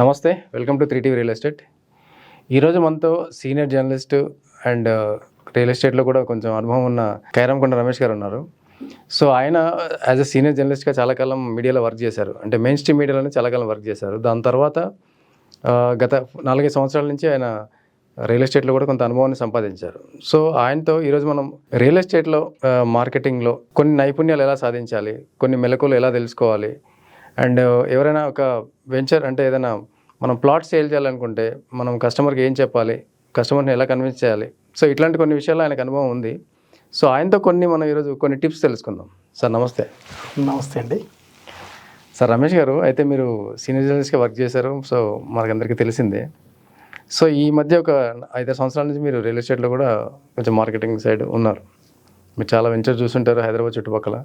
నమస్తే welcome to three TV real estate. ఈరోజు మనతో senior journalist and uh, real ఎస్టేట్లో కూడా కొంచెం అనుభవం ఉన్న కైరంకొండ రమేష్ గారు ఉన్నారు. సో ఆయన యాజ్ అ సీనియర్ జర్నలిస్ట్గా చాలా కాలం మీడియాలో వర్క్ చేశారు. అంటే మెయిన్ స్ట్రీమ్ మీడియాలోనే చాలా కాలం వర్క్ చేశారు. దాని తర్వాత uh, గత నాలుగైదు సంవత్సరాల నుంచి ఆయన uh, రియల్ ఎస్టేట్లో కూడా కొంత అనుభవాన్ని సంపాదించారు. సో ఆయనతో ఈరోజు మనం రియల్ ఎస్టేట్లో మార్కెటింగ్లో కొన్ని నైపుణ్యాలు ఎలా సాధించాలి కొన్ని మెలకువలు ఎలా తెలుసుకోవాలి అండ్ ఎవరైనా ఒక వెంచర్ అంటే ఏదైనా మనం ప్లాట్ సేల్ చేయాలనుకుంటే మనం కస్టమర్కి ఏం చెప్పాలి? కస్టమర్ని ఎలా కన్విన్స్ చేయాలి? సో ఇట్లాంటి కొన్ని విషయాలు ఆయనకు అనుభవం ఉంది. సో ఆయనతో కొన్ని మనం ఈరోజు కొన్ని టిప్స్ తెలుసుకుందాం. సార్ నమస్తే. నమస్తే అండి. సార్ రమేష్ గారు అయితే మీరు సీనియర్ జర్నలిస్ట్గా వర్క్ చేశారు. సో మనకందరికీ తెలిసిందే. సో ఈ మధ్య ఒక ఐదారు సంవత్సరాల నుంచి మీరు రియల్ ఎస్టేట్లో కూడా కొంచెం మార్కెటింగ్ సైడ్ ఉన్నారు. మీరు చాలా వెంచర్ చూసుంటారు హైదరాబాద్ చుట్టుపక్కల.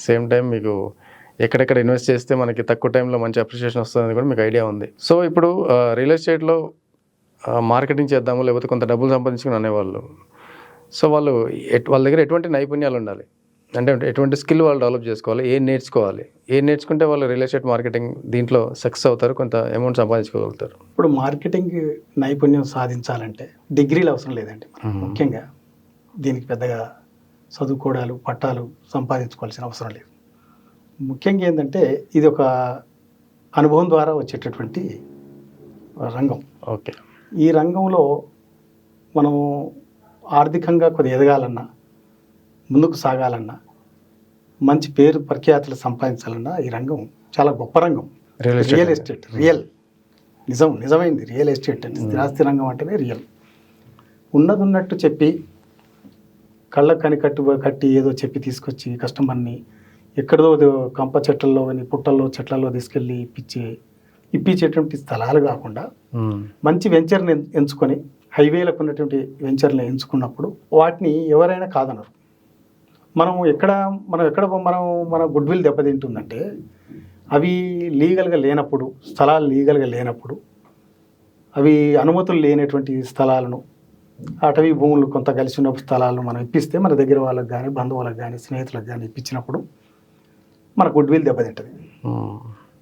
సేమ్ టైం మీకు ఎక్కడెక్కడ ఇన్వెస్ట్ చేస్తే మనకి తక్కువ టైంలో మంచి అప్రిషియేషన్ వస్తుందని కూడా మీకు ఐడియా ఉంది. సో ఇప్పుడు రియల్ ఎస్టేట్లో మార్కెటింగ్ చేద్దాము లేకపోతే కొంత డబ్బులు సంపాదించుకుని అనేవాళ్ళు. సో వాళ్ళు ఎట్- వాళ్ళ దగ్గర ఎటువంటి నైపుణ్యాలు ఉండాలి? అంటే ఎటువంటి స్కిల్ వాళ్ళు డెవలప్ చేసుకోవాలి? ఏం నేర్చుకోవాలి? ఏం నేర్చుకుంటే వాళ్ళు రియల్ ఎస్టేట్ మార్కెటింగ్ దీంట్లో సక్సెస్ అవుతారు? కొంత అమౌంట్ సంపాదించుకోగలుగుతారు? ఇప్పుడు మార్కెటింగ్ నైపుణ్యం సాధించాలంటే డిగ్రీలు అవసరం లేదండి. ముఖ్యంగా దీనికి పెద్దగా చదువుకోవడాలు పట్టాలు సంపాదించుకోవాల్సిన అవసరం లేదు. ముఖ్యంగా ఏంటంటే ఇది ఒక అనుభవం ద్వారా వచ్చేటటువంటి రంగం. ఓకే. ఈ రంగంలో మనము ఆర్థికంగా కొద్ది ఎదగాలన్నా ముందుకు సాగాలన్నా మంచి పేరు ప్రఖ్యాతులు సంపాదించాలన్నా ఈ రంగం చాలా గొప్ప రంగం. Real real estate estate real నిజం నిజమైంది. రియల్ ఎస్టేట్ అంటే స్థిరాస్తి రంగం అంటేనే రియల్ ఉన్నది ఉన్నట్టు చెప్పి కళ్ళకు కనికట్టు కట్టి ఏదో చెప్పి తీసుకొచ్చి కస్టమర్ని ఎక్కడో ఏదో కంప చెట్లలో కానీ పుట్టల్లో చెట్లలో తీసుకెళ్ళి ఇప్పించే ఇప్పించేటువంటి స్థలాలు కాకుండా. మంచి వెంచర్ని ఎంచుకొని హైవేలకు ఉన్నటువంటి వెంచర్ని ఎంచుకున్నప్పుడు వాటిని ఎవరైనా కాదనరు మనం ఎక్కడ మనం ఎక్కడ మనం మన గుడ్ విల్ దెబ్బతింటుందంటే అవి లీగల్గా లేనప్పుడు స్థలాలు లీగల్గా లేనప్పుడు అవి అనుమతులు లేనటువంటి స్థలాలను అటవీ భూములు కొంత కలిసి ఉన్న స్థలాలను మనం ఇప్పిస్తే మన దగ్గర వాళ్ళకి కానీ బంధువులకు కానీ స్నేహితులకు కానీ ఇప్పించినప్పుడు మన గుడ్ విల్ దెబ్బతింటుంది.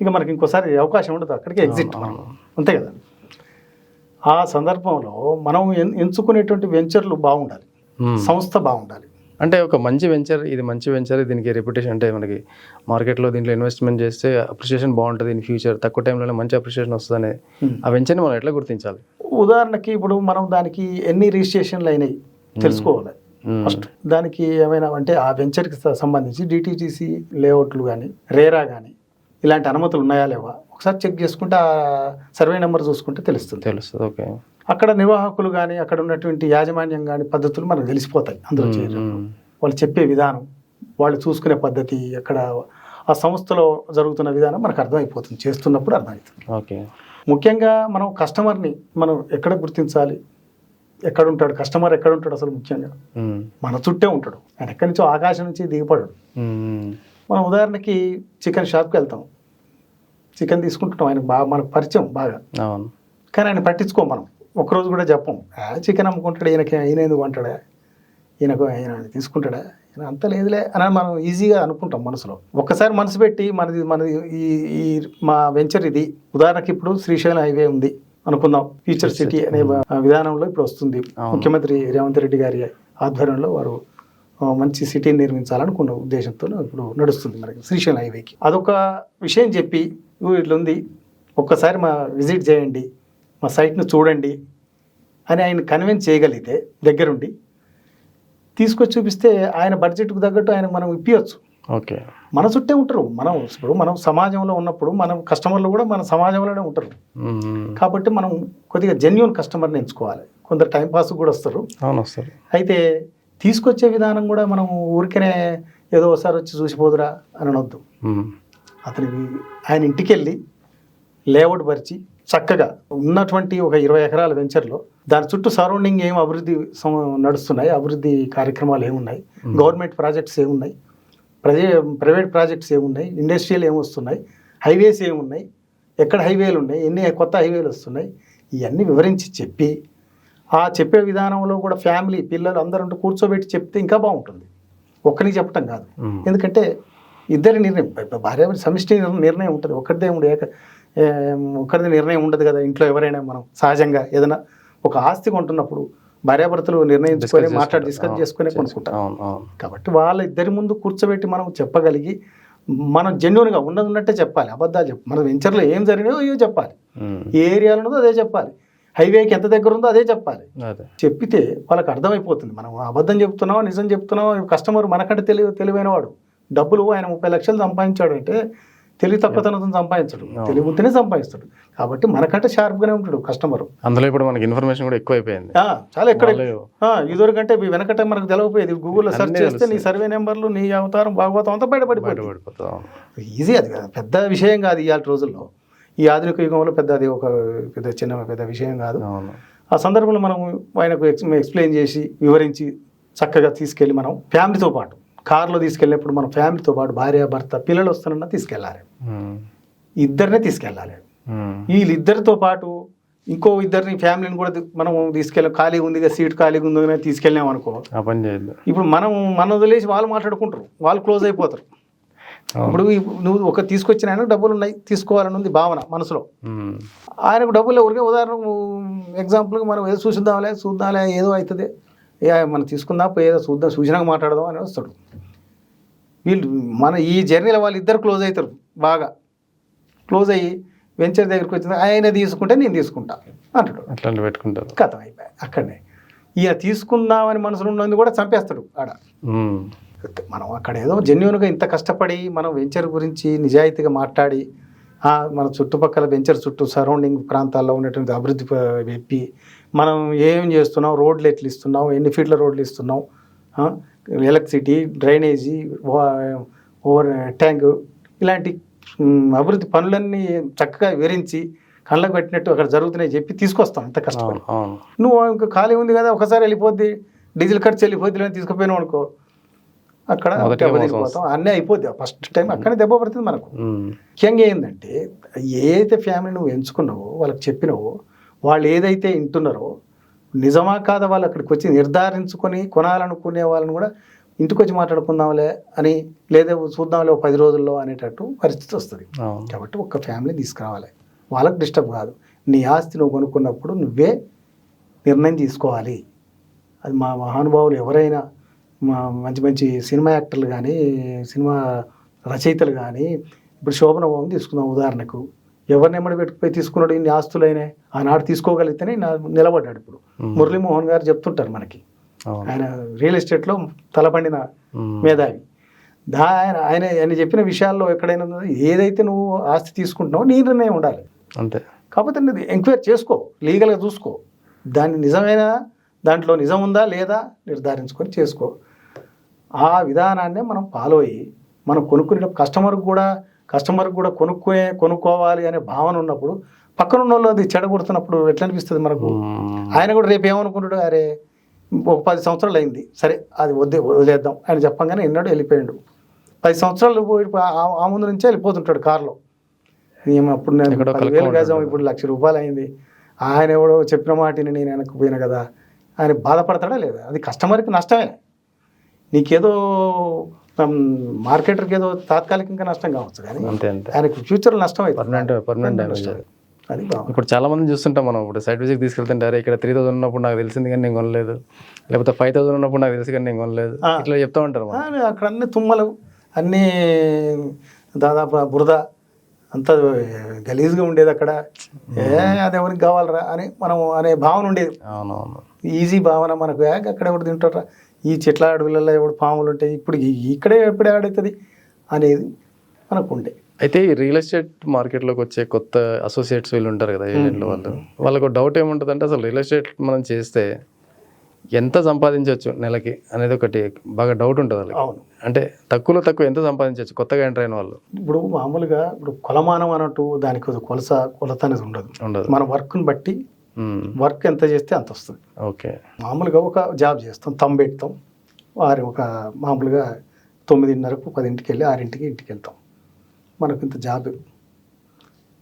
ఇక మనకి ఇంకోసారి అవకాశం ఉండదు అక్కడికి ఎగ్జిట్ మనం అంతే కదా ఆ సందర్భంలో మనం ఎన్- ఎంచుకునేటువంటి వెంచర్లు బాగుండాలి. సంస్థ బాగుండాలి అంటే ఒక మంచి వెంచర్ ఇది మంచి వెంచర్ దీనికి రెప్యుటేషన్ అంటే మనకి మార్కెట్లో దీంట్లో ఇన్వెస్ట్మెంట్ చేస్తే అప్రిషియేషన్ బాగుంటుంది ఇన్ ఫ్యూచర్ తక్కువ టైంలోనే మంచి అప్రిషియేషన్ వస్తుందని Hmm. ఆ వెంచర్ని మనం ఎట్లా గుర్తించాలి ఉదాహరణకి ఇప్పుడు మనం దానికి ఎన్ని రిజిస్ట్రేషన్లు అయినాయి తెలుసుకోవాలి. ఫస్ట్ దానికి ఏమైనా అంటే ఆ వెంచర్కి సంబంధించి డిటీటీసీ లేఅవుట్లు కానీ రేరా కానీ ఇలాంటి అనుమతులు ఉన్నాయా లేవా? ఒకసారి చెక్ చేసుకుంటే ఆ సర్వే నెంబర్ చూసుకుంటే తెలుస్తుంది. తెలుస్తుంది ఓకే అక్కడ నిర్వాహకులు కానీ అక్కడ ఉన్నటువంటి యాజమాన్యం కానీ పద్ధతులు మనకు తెలిసిపోతాయి అందులో చేరి వాళ్ళు చెప్పే విధానం వాళ్ళు చూసుకునే పద్ధతి అక్కడ ఆ సంస్థలో జరుగుతున్న విధానం మనకు అర్థమైపోతుంది. చేస్తున్నప్పుడు అర్థమవుతుంది. ఓకే ముఖ్యంగా మనం కస్టమర్ని మనం ఎక్కడ గుర్తించాలి? ఎక్కడ ఉంటాడు కస్టమర్ ఎక్కడ ఉంటాడు అసలు ముఖ్యంగా? మన చుట్టే ఉంటాడు. ఆయన ఎక్కడి నుంచో ఆకాశం నుంచి దిగిపడాడు. మనం ఉదాహరణకి చికెన్ షాప్కి వెళ్తాం. చికెన్ తీసుకుంటున్నాం. ఆయనకు బాగా మనకు పరిచయం బాగా. కానీ ఆయన పట్టించుకోం మనం. ఒకరోజు కూడా చెప్పం. "ఆ, చికెన్ అమ్ముకుంటాడు? ఈయనకి ఈయన ఎందుకు అంటాడా ఈయనకు ఆయన తీసుకుంటాడా? ఈయన అంత లేదులే అని మనం ఈజీగా అనుకుంటాం మనసులో. ఒక్కసారి మనసు పెట్టి మనది మనది ఈ ఈ మా వెంచర్ ఇది. ఉదాహరణకి ఇప్పుడు శ్రీశైలం హైవే ఉంది. అనుకుందాం. ఫ్యూచర్ సిటీ అనే విధానంలో ఇప్పుడు వస్తుంది. ముఖ్యమంత్రి రేవంత్ రెడ్డి గారి ఆధ్వర్యంలో వారు మంచి సిటీని నిర్మించాలనుకున్న ఉద్దేశంతో ఇప్పుడు నడుస్తుంది మనకి శ్రీశైలం హైవేకి అదొక విషయం చెప్పి "ఇగో ఇట్లా ఉంది ఒక్కసారి మా విజిట్ చేయండి. మా సైట్ను చూడండి. అని ఆయన కన్విన్స్ చేయగలిగితే దగ్గరుండి తీసుకొచ్చి చూపిస్తే ఆయన బడ్జెట్కు తగ్గట్టు ఆయన మనం ఇప్పించచ్చు ఓకే. మన చుట్టే ఉంటారు. మనం ఇప్పుడు మనం సమాజంలో ఉన్నప్పుడు మనం కస్టమర్లు కూడా మన సమాజంలోనే ఉంటారు. కాబట్టి మనం కొద్దిగా జెన్యున్ కస్టమర్ని ఎంచుకోవాలి. కొందరు టైం పాస్ కూడా వస్తారు. అవును వస్తారు. అయితే తీసుకొచ్చే విధానం కూడా మనం ఊరికనే ఏదో ఒకసారి వచ్చి చూసిపోదురా అని అనొద్దు. మ్మ్. అతనికి ఆయన ఇంటికి వెళ్ళి లేఅవుట్ పరిచి చక్కగా ఉన్నటువంటి ఒక ఇరవై ఎకరాల వెంచర్లో దాని చుట్టూ సరౌండింగ్ ఏం అభివృద్ధి నడుస్తున్నాయి. అభివృద్ధి కార్యక్రమాలు ఏమున్నాయి? గవర్నమెంట్ ప్రాజెక్ట్స్ ఏమున్నాయి? ప్రజే ప్రైవేట్ ప్రాజెక్ట్స్ ఏమున్నాయి? ఇండస్ట్రియల్ ఏమొస్తున్నాయి? హైవేస్ ఏమున్నాయి? ఎక్కడ హైవేలు ఉన్నాయి? ఎన్ని కొత్త హైవేలు వస్తున్నాయి? ఇవన్నీ వివరించి చెప్పి ఆ చెప్పే విధానంలో కూడా ఫ్యామిలీ పిల్లలు అందరూ కూర్చోబెట్టి చెప్తే ఇంకా బాగుంటుంది. ఒక్కరికి చెప్పటం కాదు. ఎందుకంటే ఇద్దరి నిర్ణయం భార్య సమిష్టి నిర్ణయం ఉంటుంది. ఒక్కరిదే ఉండే ఒకరిది నిర్ణయం ఉండదు కదా ఇంట్లో ఎవరైనా మనం సహజంగా ఏదైనా ఒక ఆస్తి కొంటున్నప్పుడు భార్యాభర్తలు నిర్ణయించుకొని మాట్లాడి. డిస్కస్ చేసుకునే కొనుక్కుంటారు. అవును కాబట్టి వాళ్ళ ఇద్దరి ముందు కూర్చోబెట్టి మనం చెప్పగలిగి మనం జెన్యున్గా ఉన్నది ఉన్నట్టే చెప్పాలి. అబద్ధాలు చెప్పు మన వెంచర్లో ఏం జరిగినాయో అయ్యో చెప్పాలి. ఏ ఏరియాలో ఉన్నదో అదే చెప్పాలి. హైవేకి ఎంత దగ్గర ఉందో అదే చెప్పాలి. చెప్పితే వాళ్ళకి అర్థమైపోతుంది. మనం అబద్ధం చెప్తున్నావా నిజం చెప్తున్నావా కస్టమర్ మనకంటే తెలివి తెలివైన వాడు డబ్బులు ఆయన ముప్పై లక్షలు సంపాదించాడు అంటే తెలివి తక్కువతనంతో సంపాదించడు. తెలివి ఉంటేనే సంపాదిస్తాడు. కాబట్టి మనకంటే షార్ప్గానే ఉంటాడు కస్టమర్ అందులో ఇప్పుడు మనకి ఇన్ఫర్మేషన్ కూడా ఎక్కువ అయిపోయింది చాలా ఎక్కడ ఇదివరకంటే ఈ వెనకట మనకు తెలవపోయేది గూగుల్లో సెర్చ్ చేస్తే నీ సర్వే నెంబర్లు నీ అవతారం భాగవతం అంతా బయటపడిపోతుంది. ఈజీ అది కాదు. పెద్ద విషయం కాదు ఇవాళ రోజుల్లో. ఈ ఆధునిక యుగంలో పెద్ద అది ఒక పెద్ద చిన్న పెద్ద విషయం కాదు. ఆ సందర్భంలో మనం ఆయనకు ఎక్స్ ఎక్స్ప్లెయిన్ చేసి వివరించి చక్కగా తీసుకెళ్ళి మనం ఫ్యామిలీతో పాటు కార్లో తీసుకెళ్ళినప్పుడు మనం ఫ్యామిలీతో పాటు భార్య భర్త పిల్లలు వస్తానన్నా తీసుకెళ్ళాలి. ఇద్దరినే తీసుకెళ్ళాలి. వీళ్ళిద్దరితో పాటు ఇంకో ఇద్దరిని ఫ్యామిలీని కూడా మనం తీసుకెళ్ళాం ఖాళీ ఉంది సీట్ ఖాళీగా ఉంది తీసుకెళ్ళాం అనుకో ఇప్పుడు మనం మన వదిలేసి వాళ్ళు మాట్లాడుకుంటారు వాళ్ళు క్లోజ్ అయిపోతారు. ఇప్పుడు నువ్వు ఒక తీసుకొచ్చిన ఆయన డబ్బులు ఉన్నాయి తీసుకోవాలని ఉంది భావన మనసులో. ఆయనకు డబ్బులు ఎవరికి ఉదాహరణ ఎగ్జాంపుల్గా మనం ఏదో చూసిద్దాంలే చూద్దాంలే ఏదో అవుతుంది ఏ మనం తీసుకుందాం పోయి ఏదో చూద్దాం సూచనగా మాట్లాడదాం అని వస్తాడు. వీళ్ళు మన ఈ జర్నీలో వాళ్ళు ఇద్దరు క్లోజ్ అవుతారు బాగా. క్లోజ్ అయ్యి వెంచర్ దగ్గరికి వచ్చింది ఆయన తీసుకుంటే నేను తీసుకుంటా అంటాడు. అట్లాంటివి పెట్టుకుంటారు. కథం అయిపోయి అక్కడనే. ఈయన తీసుకుందామని మనసులో ఉన్నది కూడా చంపేస్తాడు ఆడ. మనం అక్కడ ఏదో జెన్యున్గా ఇంత కష్టపడి మనం వెంచర్ గురించి నిజాయితీగా మాట్లాడి మన చుట్టుపక్కల వెంచర్ చుట్టూ సరౌండింగ్ ప్రాంతాల్లో ఉన్నటువంటి అభివృద్ధి ప- చెప్పి మనం ఏం చేస్తున్నాం? రోడ్లు ఎట్లు ఇస్తున్నాం. ఎన్ని ఫీట్ల రోడ్లు ఇస్తున్నాం? ఎలక్ట్రిసిటీ డ్రైనేజీ ఓవర్ ట్యాంక్ ఇలాంటి అభివృద్ధి పనులన్నీ చక్కగా వివరించి కళ్ళకు పెట్టినట్టు అక్కడ జరుగుతున్నాయి చెప్పి తీసుకొస్తాం. కష్టపడి. అవును అవును. నువ్వు ఇంకా ఖాళీ ఉంది కదా ఒకసారి వెళ్ళిపోద్ది. డీజిల్ ఖర్చు వెళ్ళిపోద్ది అని తీసుకుపోయినావు అనుకో. అక్కడ అన్నీ అయిపోద్ది. ఫస్ట్ టైం అక్కడే దెబ్బ పడుతుంది మనకు. ముఖ్యంగా ఏంటంటే ఏదైతే ఫ్యామిలీ నువ్వు ఎంచుకున్నావో వాళ్ళకి చెప్పినావో వాళ్ళు ఏదైతే వింటున్నారో నిజమా కాదా వాళ్ళు అక్కడికి వచ్చి నిర్ధారించుకొని కొనాలనుకునే వాళ్ళని కూడా ఇంటికి వచ్చి మాట్లాడుకుందాంలే అని లేదా చూద్దాంలే ఒక పది రోజుల్లో అనేటట్టు పరిస్థితి వస్తుంది. కాబట్టి ఒక్క ఫ్యామిలీ తీసుకురావాలి. వాళ్ళకి డిస్టర్బ్ కాదు. నీ ఆస్తి నువ్వు కొనుక్కున్నప్పుడు నువ్వే నిర్ణయం తీసుకోవాలి. అది మా మహానుభావులు ఎవరైనా మా మంచి మంచి సినిమా యాక్టర్లు కానీ సినిమా రచయితలు కానీ ఇప్పుడు శోభన బాబు తీసుకుందాం ఉదాహరణకు. ఎవరిని ఎమ్మడి పెట్టుకుపోయి తీసుకున్నాడు ఇన్ని ఆస్తులైనా ఆనాడు తీసుకోగలిగితేనే నిలబడ్డాడు ఇప్పుడు. మురళీమోహన్ గారు చెప్తుంటారు మనకి. ఆయన రియల్ ఎస్టేట్లో తలపండిన. మేధావి. దా ఆయన ఆయన ఆయన చెప్పిన విషయాల్లో ఎక్కడైనా ఏదైతే నువ్వు ఆస్తి తీసుకుంటున్నావో నీ నిర్ణయం ఉండాలి. అంతే. కాకపోతే ఎంక్వైరీ చేసుకో లీగల్గా చూసుకో. దాన్ని నిజమైన దాంట్లో నిజం ఉందా లేదా నిర్ధారించుకొని చేసుకో. ఆ విధానాన్నే మనం ఫాలో అయ్యి మనం కొనుక్కునే కస్టమర్కి కూడా కస్టమర్కి కూడా కొనుక్కునే కొనుక్కోవాలి అనే భావన ఉన్నప్పుడు పక్కన ఉన్న వాళ్ళు అది చెడగొడుతున్నప్పుడు ఎట్లా అనిపిస్తుంది మనకు. ఆయన కూడా రేపు ఏమనుకుంటాడు అరే ఒక పది సంవత్సరాలు అయింది. సరే అది వద్దే వదిలేద్దాం. ఆయన చెప్పంగానే ఎన్నడూ వెళ్ళిపోయాడు. పది సంవత్సరాలు పోయి ఆ- ముందు నుంచే వెళ్ళిపోతుంటాడు కారులో. మేము అప్పుడు నేను పదివేలు కలుపుకుంటాడు. గజం ఇప్పుడు లక్ష రూపాయలు అయింది. ఆయన ఎవడో చెప్పిన మాటని నేను వెనక్కి పోయినా కదా ఆయన బాధపడతాడా లేదా? అది కస్టమర్కి నష్టమే. నీకేదో మార్కెటర్కి ఏదో తాత్కాలికంగా నష్టం కావచ్చు కానీ అంతే అంతే. ఆయనకి ఫ్యూచర్లో నష్టం అవుతుంది పర్మనెంట్ పర్మనెంట్ డ్యామేజ్. అది. ఇప్పుడు చాలా మంది చూస్తుంటాం మనం. ఇప్పుడు సైట్ విజిట్ తీసుకెళ్తుంటే అరే ఇక్కడ త్రీ థౌసండ్ ఉన్నప్పుడు నాకు తెలిసింది కానీ నేను కొనలేదు. లేకపోతే ఫైవ్ థౌసండ్ ఉన్నప్పుడు నాకు తెలిసి కానీ నేను కొనలేదు. ఇట్లా చెప్తా ఉంటారు అక్కడ అన్ని తుమ్మలు అన్నీ దాదాపు బురద అంత గలీజ్గా ఉండేది అక్కడ. ఏ అది ఎవరికి కావాలరా అని మనం అనే భావన ఉండేది. అవునవును. ఈజీ భావన మనకు. ఏ అక్కడ ఎవడు తింటారా? ఈ చెట్ల అడవులలో ఎవడు పాములు ఉంటాయి ఇప్పుడు ఇక్కడే ఎప్పుడే ఆడవుతుంది అనేది మనకు ఉండే అయితే ఈ రియల్ ఎస్టేట్ మార్కెట్లోకి వచ్చే కొత్త అసోసియేట్స్ వీళ్ళు ఉంటారు కదా ఏజెంట్లు వాళ్ళు. వాళ్ళకు డౌట్ ఏముంటుంది అంటే అసలు రియల్ ఎస్టేట్ మనం చేస్తే ఎంత సంపాదించవచ్చు నెలకి అనేది ఒకటి బాగా డౌట్ ఉంటుంది వాళ్ళకి. అవును. అంటే తక్కువలో తక్కువ ఎంత సంపాదించవచ్చు? కొత్తగా ఎంటర్ అయిన వాళ్ళు. ఇప్పుడు మామూలుగా ఇప్పుడు కొలమానం అన్నట్టు దానికి కొలస కొలత అనేది ఉండదు. ఉండదు. మన వర్క్ని బట్టి. వర్క్ ఎంత చేస్తే అంత వస్తుంది. ఓకే మామూలుగా ఒక జాబ్ చేస్తాం తంబు పెడతాం. వారి ఒక మామూలుగా తొమ్మిదిన్నరకు పదింటికి వెళ్ళి ఆరింటికి ఇంటికి వెళ్తాం మనకు ఇంత జాబ్.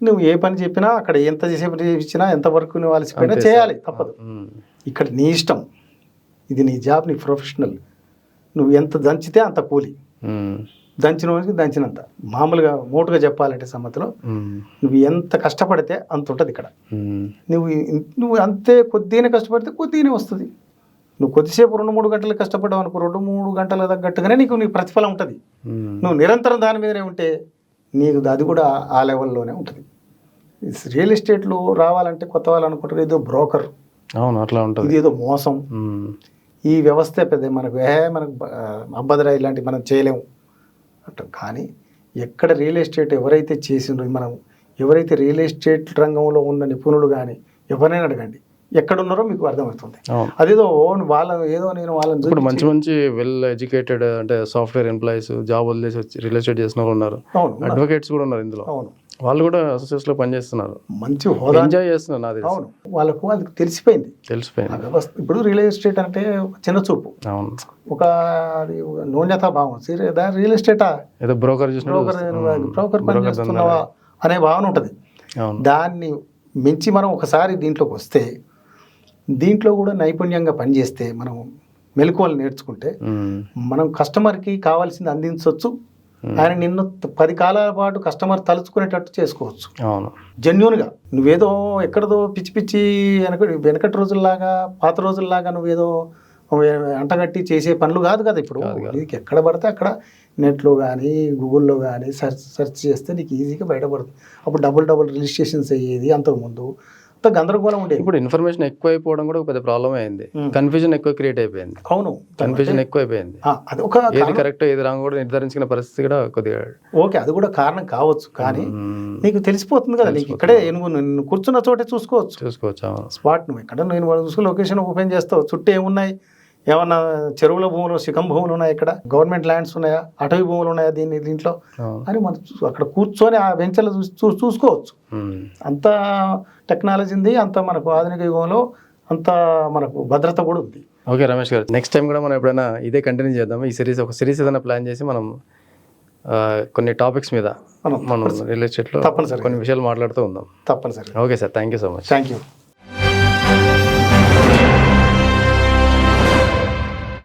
నువ్వు ఏ పని చెప్పినా అక్కడ ఎంత చేసేపు ఇచ్చినా ఎంత వరకు నువ్వు అలసిపోయినా చేయాలి. తప్పదు. మ్మ్. ఇక్కడ నీ ఇష్టం. ఇది నీ జాబ్ నీ ప్రొఫెషనల్ నువ్వు ఎంత దంచితే అంత కూలి. మ్మ్. దంచిన వానికి దంచినంత. మామూలుగా మోటుగా చెప్పాలంటే సమ్మతిలో మ్మ్. నువ్వు ఎంత కష్టపడితే అంత ఉంటుంది ఇక్కడ. నువ్వు నువ్వు అంతే కొద్దిగానే కష్టపడితే కొద్దిగానే వస్తుంది. నువ్వు కొద్దిసేపు రెండు మూడు గంటలు కష్టపడ్డావు అనుకో రెండు మూడు గంటల తగ్గట్టుగానే నీకు నీకు ప్రతిఫలం ఉంటుంది. నువ్వు నిరంతరం దాని మీదనే ఉంటే నీకు అది కూడా ఆ లెవెల్లోనే ఉంటుంది. రియల్ ఎస్టేట్లో రావాలంటే కొత్త వాళ్ళు అనుకుంటారు ఏదో బ్రోకర్. అవును అట్లా ఉంటుంది. ఇది ఏదో మోసం. ఈ వ్యవస్థ పెద్ద మనకు ఏ మనకు అబ్బదరా ఇలాంటివి మనం చేయలేము. అంటాం. కానీ ఎక్కడ రియల్ ఎస్టేట్ ఎవరైతే చేసిండ్రో మనం ఎవరైతే రియల్ ఎస్టేట్ రంగంలో ఉన్న నిపుణులు కానీ ఎవరైనా అడగండి. ఎక్కడున్నారో మీకు అర్థమవుతుంది. అదేదో ఓన్ వాళ్ళ ఏదో నేను వాళ్ళని ఇప్పుడు చూపించి- మంచి మంచి వెల్ ఎడ్యుకేటెడ్ అంటే సాఫ్ట్వేర్ ఎంప్లాయీస్ జాబ్ వదిలేసి వచ్చి రియల్ ఎస్టేట్ చేసిన వాళ్ళు ఉన్నారు. అడ్వకేట్స్ కూడా ఉన్నారు ఇందులో. అవును. వాళ్ళు కూడా అసోసియేట్స్లో పనిచేస్తున్నారు. మంచి హోదా. ఎంజాయ్ చేస్తున్నారు నాది. అవును. వాళ్ళకు వాళ్ళకి తెలిసిపోయింది. తెలిసిపోయింది. వ్యవస్థ ఇప్పుడు రియల్ ఎస్టేట్ అంటే చిన్న చూపు. అవును. ఒక అది ఒక న్యూన్యతా భావం. రియల్ ఎస్టేటా ఏదో బ్రోకర్ బ్రోకర్ బ్రోకర్ పని చేస్తున్నావా అనే భావన ఉంటుంది. దాన్ని మించి మనం ఒకసారి దీంట్లోకి వస్తే దీంట్లో కూడా నైపుణ్యంగా పనిచేస్తే మనం మెలకువలు నేర్చుకుంటే. మనం కస్టమర్కి కావాల్సింది అందించవచ్చు ఆయన నిన్ను పది కాలాల పాటు కస్టమర్ తలుచుకునేటట్టు చేసుకోవచ్చు. అవును. జెన్యున్గా. నువ్వేదో ఎక్కడదో పిచ్చి పిచ్చి వెనక వెనకటి రోజుల్లాగా పాత రోజుల్లాగా నువ్వేదో అంటగట్టి చేసే పనులు కాదు కదా ఇప్పుడు. నీకు ఎక్కడ పడితే అక్కడ నెట్లో కానీ గూగుల్లో కానీ సెర్చ్ సెర్చ్ చేస్తే నీకు ఈజీగా బయటపడుతుంది. అప్పుడు డబుల్ డబుల్ రిజిస్ట్రేషన్స్ అయ్యేది అంతకుముందు. అంత గందరగోళం ఉండేది. ఇప్పుడు ఇన్ఫర్మేషన్ ఎక్కువ అయిపోవడం కూడా పెద్ద ప్రాబ్లం అయింది. కన్ఫ్యూజన్ ఎక్కువ క్రియేట్ అయిపోయింది. అవును. కన్ఫ్యూజన్ ఎక్కువ అయిపోయింది అది ఒక ఏది కరెక్ట్ ఏది రాంగ్ కూడా నిర్ధారించుకునే పరిస్థితి కూడా కొద్దిగా ఓకే అది కూడా కారణం కావచ్చు కానీ. నీకు తెలిసిపోతుంది కదా నీకు ఇక్కడే నువ్వు కూర్చున్న చోటే చూసుకోవచ్చు. చూసుకోవచ్చు స్పాట్ నువ్వు ఎక్కడ నేను చూసుకుని లొకేషన్ ఓపెన్ చేస్తావు. చుట్టూ ఏమున్నాయి? ఏమన్నా చెరువుల భూములు శిఖం భూములు ఉన్నాయా ఇక్కడ? గవర్నమెంట్ ల్యాండ్స్ ఉన్నాయా? అటవీ భూములు ఉన్నాయా దీన్ని దీంట్లో? అని మనం అక్కడ కూర్చొని ఆ వెంచర్లు చూసి చూసుకోవచ్చు. అంత టెక్నాలజీ ఉంది అంత మనకు ఆధునిక యుగంలో అంత మనకు భద్రత కూడా ఉంది. ఓకే రమేష్ గారు నెక్స్ట్ టైం కూడా మనం ఎప్పుడైనా ఇదే కంటిన్యూ చేద్దాం. ఈ సిరీస్ ఒక సిరీస్ ఏదైనా ప్లాన్ చేసి మనం కొన్ని టాపిక్స్ మీద మనం రియల్ ఎస్టేట్లో. కొన్ని విషయాలు మాట్లాడుతూ ఉందాం. తప్పనిసరిగా. Okay sir thank you so much thank you